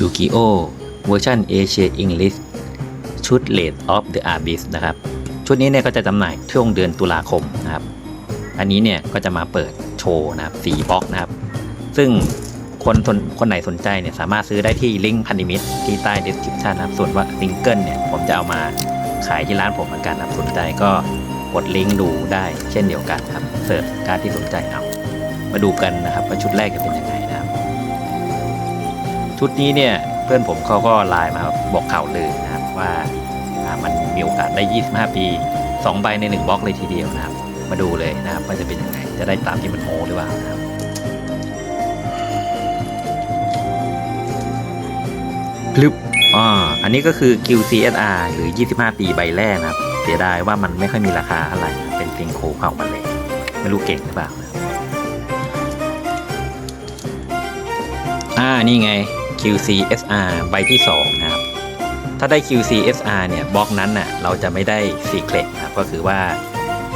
ลูกิโอเวอร์ชันเอเชียอังกฤษชุด Late of the Abyss นะครับ ชุดนี้เนี่ยก็จะจำหน่ายช่วงเดือนตุลาคมนะครับ อันนี้เนี่ยก็จะมาเปิดโชว์นะครับสีบล็อกนะครับ ซึ่งคนนคนไหนสนใจเนี่ยสามารถซื้อได้ที่ลิงก์พันธมิตรที่ใต้ description นะครับ ส่วนว่าซิงเกิลเนี่ยผมจะเอามาขายที่ร้านผมเหมือนกันนะครับสนใจก็กดลิงก์ดูได้เช่นเดียวกันครับเสิร์ชการที่สนใจเอามาดูกันนะครับว่าชุดแรกจะเป็นยังไง ชุดนี้เนี่ยเพื่อนผมเขาก็ไลน์มาบอกข่าวลือนะครับว่าอ่ามันมีโอกาสได้ 25 ปี 2 ใบใน 1บล็อกเลยทีเดียวนะครับ มาดูเลยนะครับว่าจะเป็นยังไง จะได้ตามที่มันโมหรือเปล่านะครับพลึบอ่าอันนี้ก็คือ QCSR หรือ 25 ปีใบแรกนะครับ เสียดายว่ามันไม่ค่อยมีราคาเท่าไหร่นะเป็นเพียงโคเผ่ามันเลย ไม่รู้เก่งหรือเปล่านะครับอ่า นี่ไง QCSR ใบที่ 2 นะครับ ถ้าได้ QCSR เนี่ยบล็อกนั้นน่ะเราจะไม่ได้ Secret นะครับก็คือว่า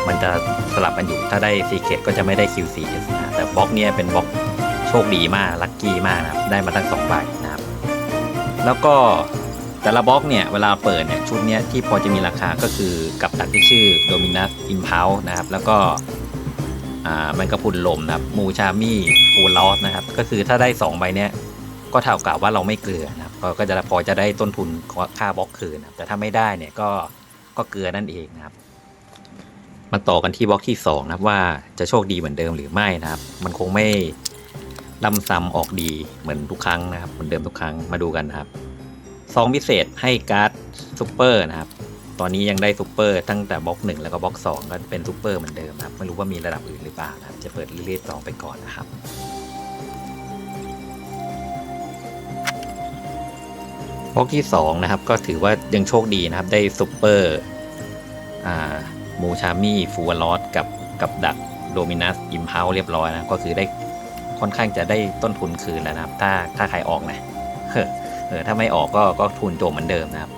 มันจะสลับกันอยู่ถ้าได้ Secret ก็จะไม่ได้ QCSR แต่บล็อกเนี้ยเป็นบล็อกโชคดีมากลัคกี้มากนะครับได้มาทั้งสองใบนะครับ แล้วก็แต่ละบล็อกเนี่ยเวลาเปิดเนี่ยชุดเนี้ยที่พอจะมีราคาก็คือกับดักที่ชื่อ Dominus Impulse นะครับ แล้วก็อ่ามันกระพุนลมนะครับมูชามี่ฟูลอสนะครับ ก็คือถ้าได้ 2 ใบเนี้ย ก็เท่ากับว่าเราไม่เกลือนะครับก็ก็จะพอจะได้ต้นทุนค่าบล็อกคืนนะแต่ถ้าไม่ได้เนี่ยก็ก็เกลือนั่นเองนะครับ มาต่อกันที่บล็อกที่2นะครับว่าจะโชคดีเหมือนเดิมหรือไม่นะครับ มันคงไม่ล่ำซ้ำออกดีเหมือนทุกครั้งนะครับเหมือนเดิมทุกครั้งมาดูกันนะครับซองพิเศษให้การ์ดซูเปอร์นะครับตอนนี้ยังได้ซูเปอร์ตั้งแต่บล็อกหนึ่งแล้วก็บล็อกสองก็เป็นซูเปอร์เหมือนเดิมนะครับไม่รู้ว่ามีระดับอื่นหรือเปล่านะครับจะเปิดเรีดสอไปก่อนนะครับ บล็อกที่สองนะครับก็ถือว่ายังโชคดีนะครับได้ซูเปอร์มูชามี่ฟูวลอสกับกับดักโดมินัสอิมเพาเรียบร้อยนะก็คือได้ค่อนข้างจะได้ต้นทุนคืนแล้วนะครับ ถ้าถ้าใครออกนะเออเออถ้าไม่ออกก็ก็ทุนโจมเหมือนเดิมนะครับ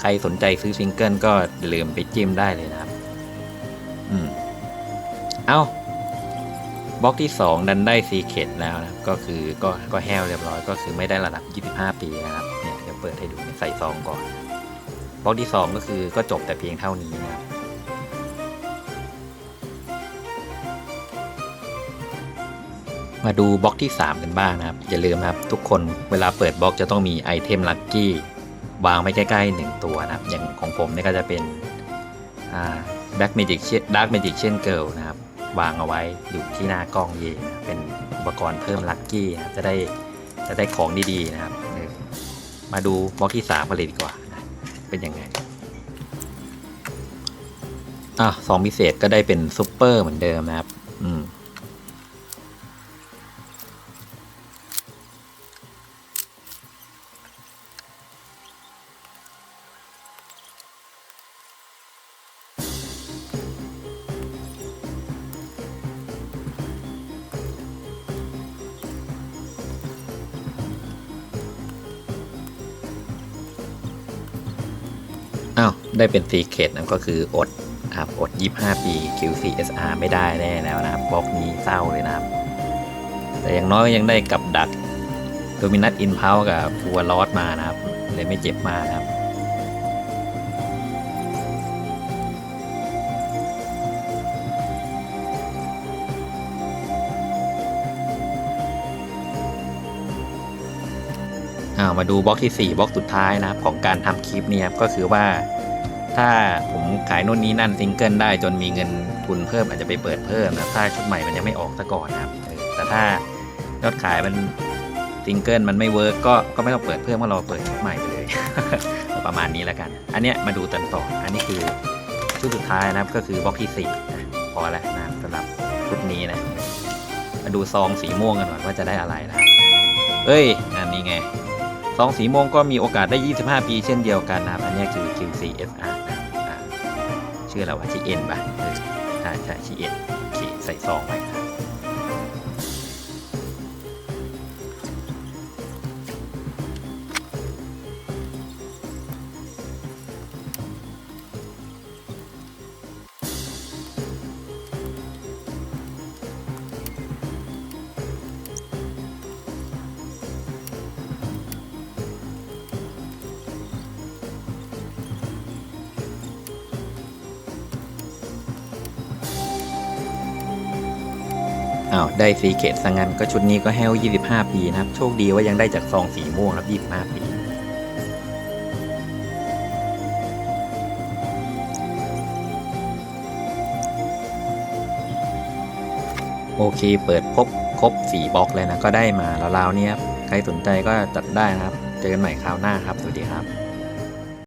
ใครสนใจซื้อซิงเกิลก็อย่าลืมไปจิ้มได้เลยนะครับ อืมเอาบล็อกที่ 2 ดันได้ซีเคดแล้วนะก็คือก็ก็แห้วเรียบร้อยก็คือไม่ได้ระดับ 25 ปีนะครับ เปิดให้ดูใส่ซองก่อนบล็อกที่ 2 ก็คือก็จบแต่เพียงเท่านี้นะครับมาดูบล็อกที่ 3 กันบ้างนะครับ อย่าลืมนะครับ ทุกคนเวลาเปิดบล็อกจะต้องมีไอเทมลัคกี้วางไว้ใกล้ๆหนึ่งตัวนะครับ อย่างของผมเนี่ยก็จะเป็นแบ็กเมจิกดาร์กเมจิกเชนเกิลนะครับ วางเอาไว้อยู่ที่หน้ากล้องเยนะเป็นอุปกรณ์เพิ่มลัคกี้นะจะได้จะได้ของดีๆนะครับ มาดูบล็อกที่3กันเลยดีกว่านะเป็นยังไงอะสองพิเศษก็ได้เป็นซูเปอร์เหมือนเดิมนะครับ อืม อ้าวได้เป็นซีเคดนะก็คืออดครับอด 25 ปี QCSR ไม่ได้แน่แล้วนะครับบล็อกนี้เศร้าเลยนะครับ แต่อย่างน้อยยังได้กับดักโดมินัสอินพาวกับฟัวลอสมานะครับเลยไม่เจ็บมากนะครับามาดูบล็อกที่ 4บล็อกสุดท้ายนะครับของการทำคลิปนี้ครับก็คือว่า ถ้าผมขายนู่นนี้นั่นซิงเกิลได้จนมีเงินทุนเพิ่มอาจจะไปเปิดเพิ่มนะถ้าชุดใหม่มันยังไม่ออกซะก่อนนะครับแต่ถ้ายอดขายมันซิงเกิลมันไม่เวิร์กก็ก็ไม่ต้องเปิดเพิ่มก็รอเปิดชุดใหม่ไปเลย ประมาณนี้แล้วกัน อันเนี้ยมาดูตันต่ออันนี้คือชุดสุดท้ายนะครับก็คือบล็อกที่สี่นะพอแล้วนะสำหรับชุดนี้นะ มาดูซองสีม่วงกันก่อนว่าจะได้อะไรนะครับเอ้ยอันนี้ไง สองสีม่วงก็มีโอกาสได้ 25 ปีเช่นเดียวกันนะครับ อันนี้คือ QCSR ชื่อเราว่าชีเอ็นป่ะใช่ใช่ชีเอ็นโอเคใส่ซองไว้ อ้าวได้ซีเคทสังงันก็ชุดนี้ก็แฮล25 ปีนะครับ โชคดีว่ายังได้จากซองสีม่วงครับ 25 ปี โอเคเปิดพบครบ 4บล็อกเลยนะ ก็ได้มาแล้วๆเนี้ยครับ ใครสนใจก็จัดได้นะครับ เจอกันใหม่คราวหน้าครับ สวัสดีครับ